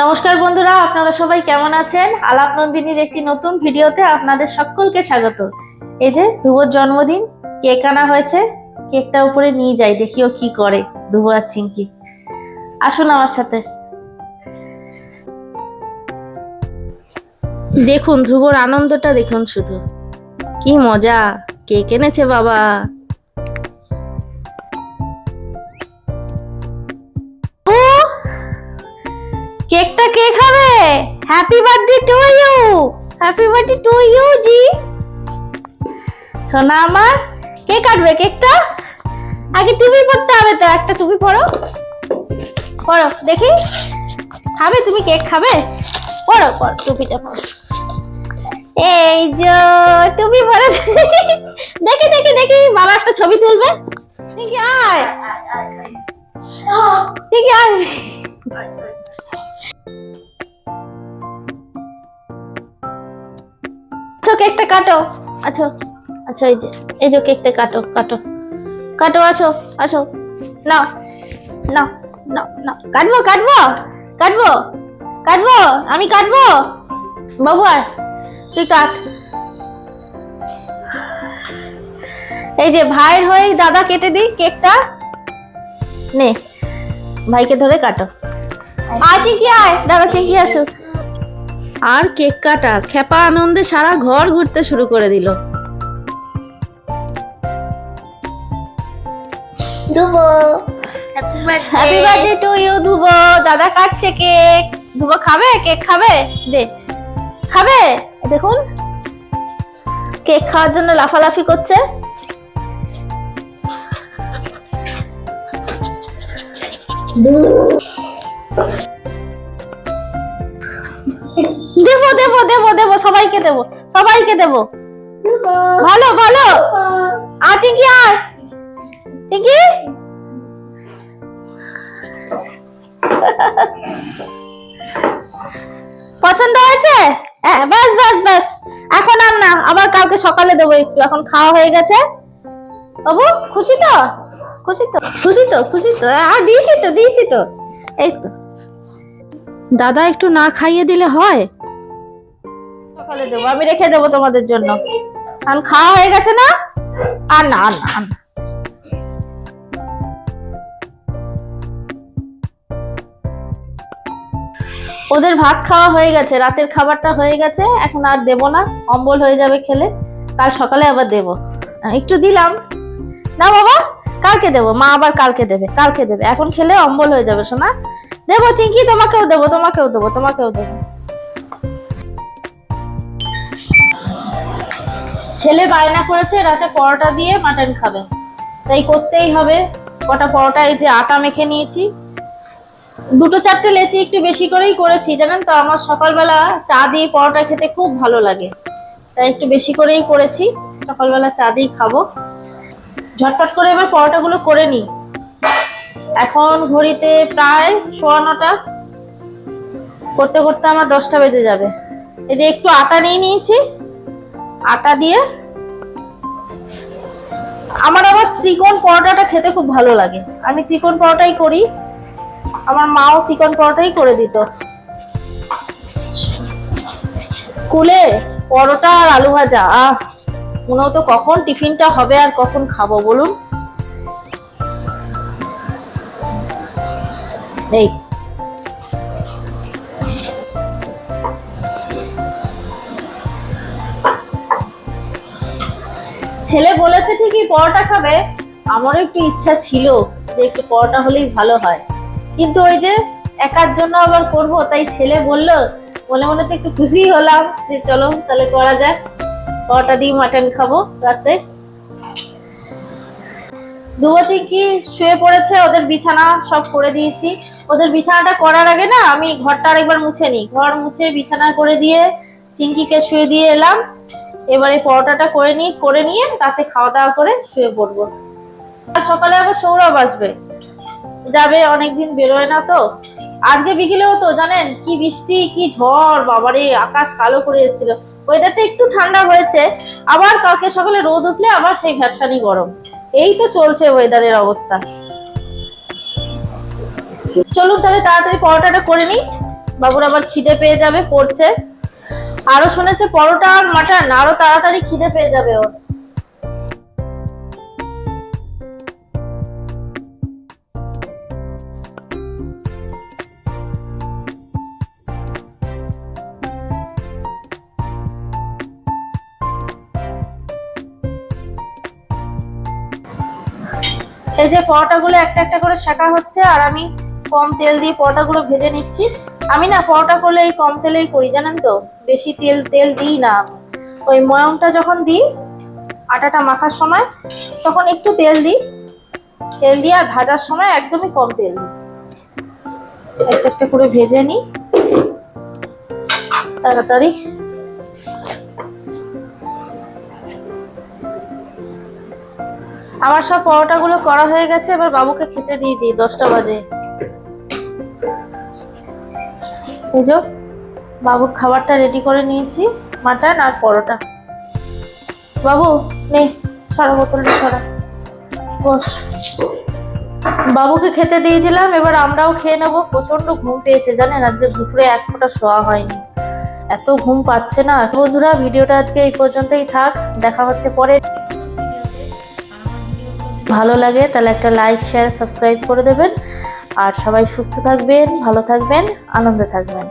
নমস্কার বন্ধুরা, আপনারা সবাই কেমন আছেন? আলাপ নন্দিনীর একটি নতুন ভিডিওতে আপনাদের সকলকে স্বাগত। এই যে ধ্রুবর জন্মদিন, কেক আনা হয়েছে, কেকটা উপরে নিয়ে যাই, দেখি ও কি করে ধ্রুব আর চিঙ্কি আসুন আমার সাথে। দেখুন ধ্রুবর আনন্দটা দেখুন শুধু। কি মজা, কেক এনেছে বাবা। কেকটা কে খাবে? Happy birthday to you happy birthday to you জি সোনা আমার, কে কাটবে কেকটা? আগে টুপি পরতে হবে তো, একটা টুপি পরো পরো দেখি। খাবে? তুমি কেক খাবে? পরো পরো টুপিটা পরো এই যে টুপি পরে দেখি দেখি দেখি, বাবা একটা ছবি তুলবে। ঠিক আয়। ঠিক আয়। কেকটা কাটো। আচ্ছা আচ্ছা এই যে এই যে কেকটা কাটো কাটো। কাটো, আসো আসো। নাও নাও নাও নাও। কাটবো কাটবো কাটবো কাটবো, আমি কাটবো। বাবু আর তুই কাট। এই যে ভাইয়ের হয়ে দাদা কেটে দিই কেকটা। নে, ভাইকে ধরে কাটো। আয়, চিকি, আয়। দাদা, চিকি আসুক আর কেক কাটা খেপা আনন্দে সারা ঘর ঘুরতে শুরু করে দিল। হ্যাপি বার্থডে টু ইউ ধুবো। দাদা কাটছে কেক। ধুবো খাবে? কেক খাবে? দে। খাবে? দেখুন। কেক খাওয়ার জন্য লাফালাফি করছে। দেবো দেবো দেবো দেবো, সবাইকে দেবো সবাইকে দেবো। ভালো ভালো। আর চিঙ্কি আর চিঙ্কি পছন্দ হয়েছে? হ্যাঁ ব্যাস ব্যাস ব্যাস। এখন আর না, আবার কালকে সকালে দেবো একটু। এখন খাওয়া হয়ে গেছে। বাবু, খুশি তো? খুশি তো? খুশি তো খুশি তো। আর দিয়েছি তো দিয়েছি তো। এই তো। দাদা একটু না খাইয়ে দিলে হয়? সকালে দেবো, আমি রেখে দেবো তোমাদের জন্য। কারণ খাওয়া হয়ে গেছে না? আর না না ওদের ভাত খাওয়া হয়ে গেছে, রাতের খাবারটা হয়ে গেছে, এখন আর দেব না, অম্বল হয়ে যাবে খেলে। কাল সকালে আবার দেব। একটু দিলাম। না বাবা, কালকে দেবো, মা আবার কালকে দেবে কালকে দেবে। এখন খেলে অম্বল হয়ে যাবে শোনা দেবো চিঙ্কি তোমাকেও দেবো তোমাকেও দেবো তোমাকেও দেবো। ছেলে বায়না করেছে, রাতে পরোটা দিয়ে মাটন খাবে। তাই করতেই হবে। কটা পরোটা, এই যে আটা মেখে নিয়েছি। দুটো চারটে লেচি একটু বেশি করেই করেছি, জানেন তো? আমার সকালবেলা চা দিয়ে পরোটা খেতে খুব ভালো লাগে। তাই একটু বেশি করেই করেছি। সকালবেলা চা দিয়ে খাব। ঝটপট করে এবার পরোটাগুলো করে নিই। এখন ঘড়িতে প্রায় সোয়া নটা করতে করতে আমার দশটা বেজে যাবে। এই যে একটু আটা নিয়ে নিয়েছি। আটা দিয়ে আমার আবার ত্রিকোণ পরোটাটা খেতে খুব ভালো লাগে। আমি ত্রিকোণ পরোটাই করি। আমার মাও চিকন পরোটাই করে দিত। স্কুলে পরোটা আর আলু ভাজা, আহ মনে হতো কখন টিফিনটা হবে আর কখন খাব বলুন? এই। ছেলে বলেছে ঠিকই পরোটা খাবে। আমারও একটু ইচ্ছা ছিল যে একটু পরোটা হলেই ভালো হয়। কিন্তু ওই যে একার জন্য আবার করব, তাই ছেলে বলল, মনে মনে তো একটু খুশি হলাম যে চলো তাহলে করা যাক। পরোটা দিয়ে মাটন খাব রাতে। দুবছর কি শুয়ে পড়েছে? ওদের বিছানা সব করে দিয়েছি। ওদের বিছানাটা করার আগে না, আমি ঘরটা আরেকবার মুছে নিই। ঘর মুছে বিছানা করে দিয়ে চিঙ্কিকে শুয়ে দিয়ে এলাম। এবারে পরোটাটা করে নিই, করে নিয়ে রাতে খাওয়া দাওয়া করে শুয়ে পড়ব। কাল সকালে আবার সৌরভ আসবে। যাবে, অনেকদিন বেরোয় না তো। আজকে বিকেলেও তো জানেন? কি বৃষ্টি, কি ঝড়, বাবারে, আকাশ কালো করে এসেছিল। ওয়েদারটা একটু ঠান্ডা হয়েছে। আবার কালকে সকালে রোদ উঠলে আবার সেই ভ্যাপসানি গরম। এই তো চলছে ওয়েদারের অবস্থা। চলুন তাহলে তাড়াতাড়ি পরোটাটা করে নিই। বাবুর আবার খিদে পেয়ে যাবে, পড়ছে। আরও শুনেছে পরোটা আর মাটন, আরও তাড়াতাড়ি খিদে পেয়ে যাবে ওর। এই যে পরোটাগুলো একটা একটা করে শাকা হচ্ছে, আর আমি কম তেল দিয়ে পরোটাগুলো ভেজে নিচ্ছি। আমি না পরোটা করলে এই কম তেলেই করি, জানেন তো? বেশি তেল তেল দিই না ওই ময়মটা যখন দিই, আটাটা মাখার সময়, তখন একটু তেল দিই। তেল দিয়ে আর ভাজার সময় একদমই কম তেল দিই। একটা একটা করে ভেজে নিই। তাড়াতাড়ি। আমার সব পরোটাগুলো করা হয়ে গেছে, এবার বাবুকে খেতে দিয়ে দিই, দশটা বাজে। বুঝো বাবুর খাবারটা রেডি করে নিয়েছি, মাটন আর পরোটা। বাবু, নে, সারা বোতলটা সরা। বস। বাবুকে খেতে দিয়ে দিলাম, এবার আমরাও খেয়ে নেব। প্রচণ্ড ঘুম পেয়েছে, জানেন, আজকে দুপুরে এক ফোঁটা শোয়া হয়নি। এত ঘুম পাচ্ছে না। বন্ধুরা, ভিডিওটা আজকে এই পর্যন্তই থাক। দেখা হচ্ছে পরে। ভালো লাগে, তাহলে একটা লাইক শেয়ার সাবস্ক্রাইব করে দেবেন। আর সবাই সুস্থ থাকবেন, ভালো থাকবেন, আনন্দে থাকবেন।